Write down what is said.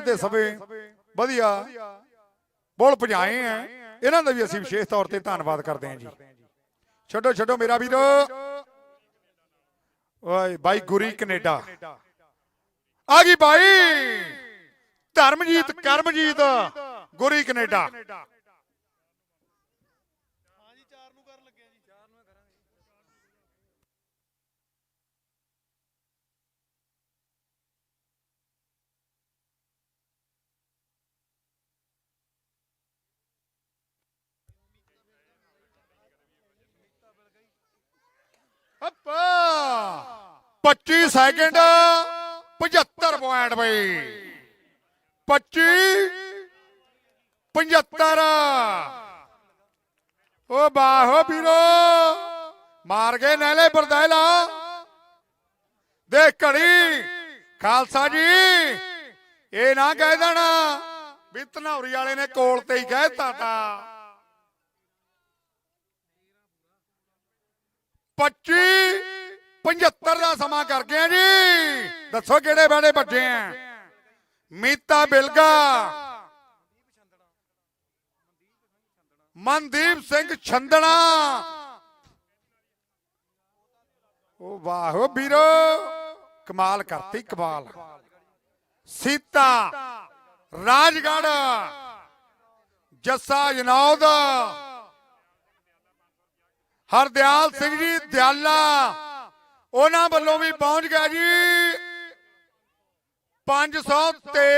ਦੇ ਸਭੇ ਵਧੀਆ ਬੋਲ ਭਜਾਏ ਆ ਇਹਨਾਂ ਦਾ ਵੀ ਅਸੀਂ ਵਿਸ਼ੇਸ਼ ਤੌਰ ਤੇ ਧੰਨਵਾਦ ਕਰਦੇ ਹਾਂ ਜੀ। ਛੱਡੋ ਛੱਡੋ ਮੇਰਾ ਵੀਰ। ਓਏ ਬਾਈ ਗੁਰੀ ਕੈਨੇਡਾ। ਆ ਗਈ ਬਾਈ। ਧਰਮਜੀਤ, ਕਰਮਜੀਤ, ਗੁਰੀ ਕੈਨੇਡਾ। ਹਾਂਜੀ ਚਾਰ ਨੂੰ ਕਰਨ ਲੱਗਿਆ ਜੀ। ਚਾਰ ਨੂੰ ਕਰਾਂਗੇ। 25 ਸੈਕਿੰਡ 75 ਪੁਆਇੰਟ ਬਈ। 25 75 ਓ ਬਾਹੋ ਵੀਰੋ, ਮਾਰ ਗਏ ਨੈਲੇ ਬਰਦੈਲਾ। ਦੇਖ ਘੜੀ, ਖਾਲਸਾ ਜੀ, ਇਹ ਨਾ ਕਹਿ ਦੇਣਾ ਵੀ ਧਨੌਰੀ ਵਾਲੇ ਨੇ ਕੋਲ ਤੇ ਹੀ ਕਹਿਤਾ ਤਾ। 25 75 ਦਾ ਸਮਾਂ ਕਰ ਗਏ ਜੀ। ਦੱਸੋ ਕਿਹੜੇ ਬਾੜੇ ਵੱਜੇ ਆ? ਮੀਤਾ ਬਿਲਗਾ। ਮਨਦੀਪ ਸਿੰਘ ਛੰਦਣਾ। ਉਹ ਵਾਹੋ ਵੀਰੋ, ਕਮਾਲ ਕਰਤੀ, ਕਮਾਲ। ਸੀਤਾ ਰਾਜਗੜ ਜੱਸਾ ਜਨੌਦ, ਹਰਦਿਆਲ ਸਿੰਘ ਜੀ, ਦਿਆਲਾ। ਉਹਨਾਂ ਵੱਲੋਂ ਵੀ ਪਹੁੰਚ ਗਿਆ ਜੀ। 513